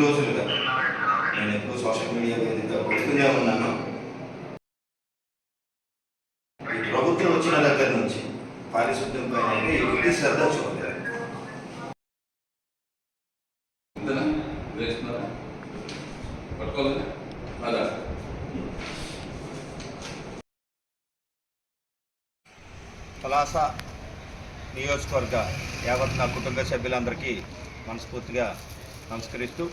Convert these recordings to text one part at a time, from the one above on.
రోజులుగా నేను ఎప్పుడు సోషల్ మీడియా వేదికగా పెడుతూనే ఉన్నాను. ఈ ప్రభుత్వం వచ్చిన దగ్గర నుంచి పారిశుద్ధ్యం పైన అయితే ఎట్టి శ్రద్ధ పట్టుకోలేదా పలాస నియోజకవర్గ యావత్ నా కుటుంబ సభ్యులందరికీ మనస్ఫూర్తిగా నమస్కరిస్తూ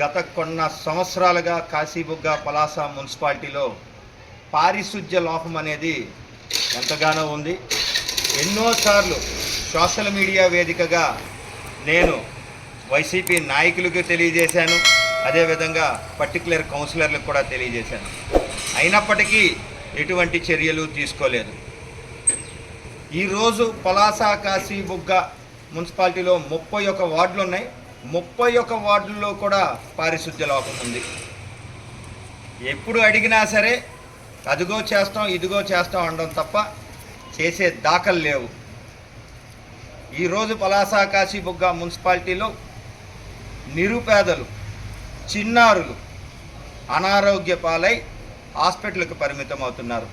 గత కొన్న సంవత్సరాలుగా కాశీబుగ్గ పలాస మున్సిపాలిటీలో పారిశుధ్య లోపం అనేది ఎంతగానో ఉంది. ఎన్నోసార్లు సోషల్ మీడియా వేదికగా నేను వైసీపీ నాయకులకు తెలియజేశాను. అదేవిధంగా పర్టికులర్ కౌన్సిలర్లకు కూడా తెలియజేశాను. అయినప్పటికీ ఎటువంటి చర్యలు తీసుకోలేదు. ఈరోజు పలాస కాశీబుగ్గ మున్సిపాలిటీలో ముప్పై ఒక వార్డులు ఉన్నాయి ముప్పై ఒక వార్డుల్లో కూడా పారిశుద్ధ్య లోపం ఉంది. ఎప్పుడు అడిగినా సరే అదిగో చేస్తాం ఇదిగో చేస్తాం అనడం తప్ప చేసే దాఖలు లేవు. ఈరోజు పలాసా కాశీబుగ్గ మున్సిపాలిటీలో నిరుపేదలు చిన్నారులు అనారోగ్య పాలై హాస్పిటల్కి పరిమితం అవుతున్నారు.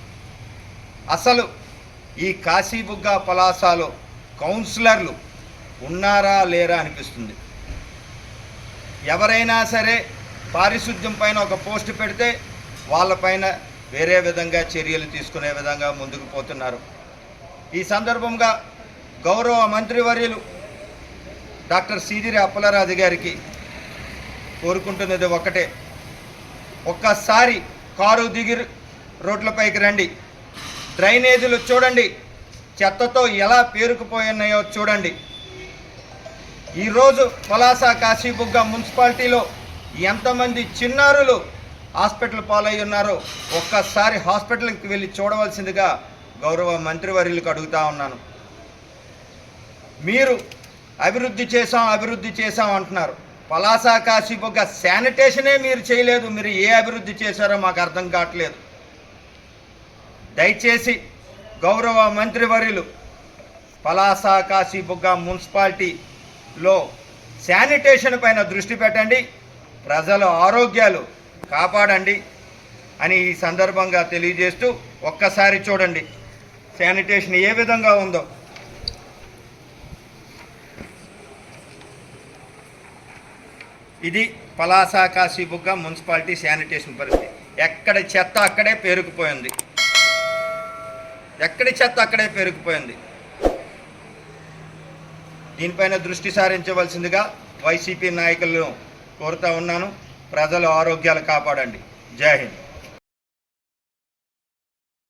అసలు ఈ కాశీబుగ్గ పలాసాలో కౌన్సిలర్లు ఉన్నారా లేరా అనిపిస్తుంది. ఎవరైనా సరే పారిశుద్ధ్యం పైన ఒక పోస్ట్ పెడితే వాళ్ళపైన వేరే విధంగా చర్యలు తీసుకునే విధంగా ముందుకు పోతున్నారు. ఈ సందర్భంగా గౌరవ మంత్రివర్యులు డాక్టర్ సీదిరి అప్పలరాజు గారికి కోరుకుంటున్నది ఒకటే. ఒక్కసారి కారు దిగి రోడ్లపైకి రండి. డ్రైనేజీలు చూడండి. చెత్తతో ఎలా పేరుకుపోయినాయో చూడండి. ఈరోజు పలాస కాశీబుగ్గ మున్సిపాలిటీలో ఎంతమంది చిన్నారులు హాస్పిటల్ పాలై ఉన్నారో ఒక్కసారి హాస్పిటల్కి వెళ్ళి చూడవలసిందిగా గౌరవ మంత్రివర్యులకు అడుగుతా ఉన్నాను. మీరు అభివృద్ధి చేశాం అభివృద్ధి చేశాం అంటున్నారు. పలాస కాశీబుగ్గ శానిటేషనే మీరు చేయలేదు. మీరు ఏ అభివృద్ధి చేశారో మాకు అర్థం కావట్లేదు. దయచేసి గౌరవ మంత్రివర్యులు పలాస కాశీబుగ్గ మున్సిపాలిటీ లో శానిటేషన్ పైన దృష్టి పెట్టండి ప్రజల ఆరోగ్యాలు కాపాడండి అని ఈ సందర్భంగా తెలియజేస్తూ ఒక్కసారి చూడండి శానిటేషన్ ఏ విధంగా ఉందో. ఇది పలాస కాశీబుగ్గ మున్సిపాలిటీ శానిటేషన్ పరిస్థితి. ఎక్కడ చెత్త అక్కడే పేరుకుపోయింది. ఎక్కడి చెత్త అక్కడే పేరుకుపోయింది. దీనిపైన దృష్టి సారించవలసిందిగా వైసీపీ నాయకులను కోరుతా ఉన్నాను. ప్రజల ఆరోగ్యాలు కాపాడండి. జై హింద్.